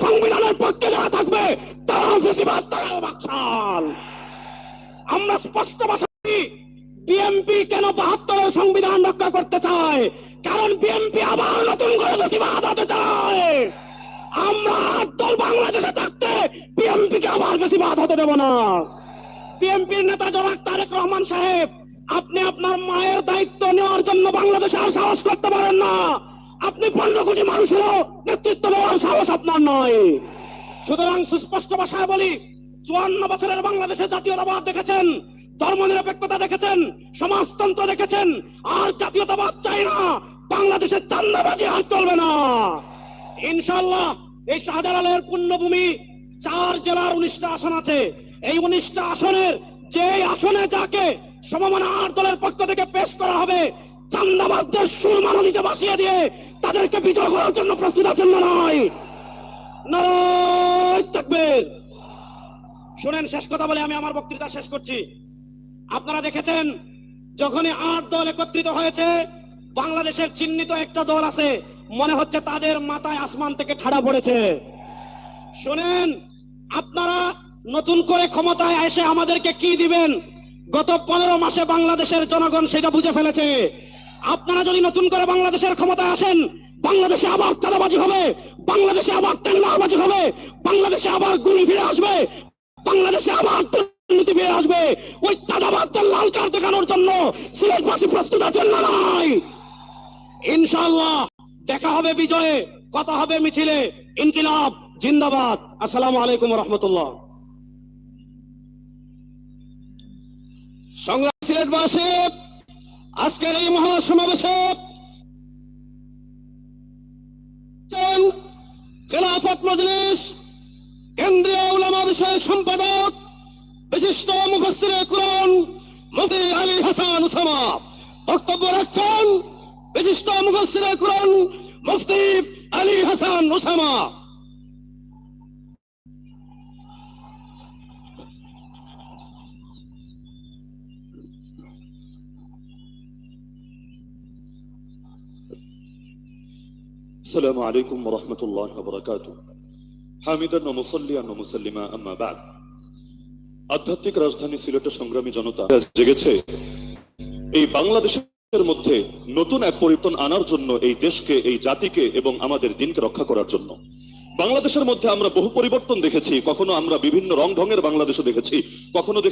সংবিধানের পক্ষে যারা থাকবে বাকশাল। আমরা স্পষ্ট কেন বাহাত্তরের সংবিধান রক্ষা করতে চায়? কারণ বিএনপি আবার নতুন করে ফেসিবাদ হতে চায়। আমরা দল বাংলাদেশে থাকতে বিএনপি কে আবার ফেসিবাদ হতে দেব না। বিএনপির নেতা জনাব তারেক রহমান সাহেব, আপনি আপনার মায়ের দায়িত্ব নেওয়ার জন্য বাংলাদেশে আর সাহস করতে পারেন না। আপনি পনেরো কোটি মানুষেরও নেতৃত্ব দেওয়ার সাহস আপনার নয়। সুতরাং সুস্পষ্ট ভাষায় বলি, চুয়ান্ন বছরের বাংলাদেশে জাতীয়তাবাদ দেখেছেন, ধর্মনিরপেক্ষতা দেখেছেন, সমাজতন্ত্র দেখেছেন, আর জাতীয়তাবাদ চাই না বাংলাদেশের চান্দাবাজি আর চলবে না। ইনশাল্লাহ এই শাহজালালের পুণ্যভূমি চার জেলার উনিশটা আসন আছে। এই উনিশটা আসনের যে আসনে যাকে সমমনা আট দলের পক্ষ থেকে পেশ করা হবে চান্দাবাজদের সুরমা নদীতে বাসিয়ে দিয়ে তাদেরকে বিজয় করার জন্য প্রস্তুত আছেন না নয় তাকবীর। শুনেন, শেষ কথা বলে আমি আমার বক্তৃতা শেষ করছি। আপনারা দেখেছেন, যখনই আট দল একত্রিত হয়েছে, বাংলাদেশের চিহ্নিত একটা দল আছে, মনে হচ্ছে তাদের মাথায় আসমান থেকে ঠাড়া পড়েছে। শোনেন, আপনারা নতুন করে ক্ষমতায় এসে আমাদেরকে কি দিবেন? গত পনেরো মাসে বাংলাদেশের জনগণ সেটা বুঝে ফেলেছে। আপনারা যদি নতুন করে বাংলাদেশের ক্ষমতায় আসেন, বাংলাদেশে আবার চাঁদাবাজি হবে, বাংলাদেশে আবার টেন্ডারবাজি হবে, বাংলাদেশে আবার গুলি ফিরে আসবে, বাংলাদেশে আবার দুর্নীতি ফিরে আসবে। ওই চাঁদাবাদদের লাল কার্ড দেখানোর জন্য সিলেটবাসী প্রস্তুত আছেন না নাই? ইনশাআল্লাহ, দেখা হবে বিজয়ে, কথা হবে মিছিলে। ইনকিলাব, জিন্দাবাদ। আসসালামু আলাইকুম রহমতুল্লাহ। সংগ্রাম সিলেটবাসী আজকের এই মহাসমাবেশে খেলাফত মজলিস, কেন্দ্রীয় উলামা বিষয়ক সম্পাদক, বিশিষ্ট মুফসিরে কুরআন মুফতি আলী হাসান উসামা বক্তব্য রাখছেন বিশিষ্ট মুফসিরে কুরআন মুফতি আলী হাসান উসামা। السلام عليكم ورحمة الله وبركاته حامدا ومصليا ومسلما أما بعد আধ্যাত্মিক রাজধানী সিলেটের সংগ্রামী জনতা জেগেছে এই বাংলাদেশের মধ্যে নতুন এক পরিবর্তন আনার জন্য এই দেশকে এই জাতিকে এবং আমাদের দিনকে রক্ষা করার জন্য বাংলাদেশের মধ্যে আমরা বহু পরিবর্তন দেখেছি কখনো আমরা বিভিন্ন রং ঢঙের বাংলাদেশও দেখেছি কখনো দেখেছি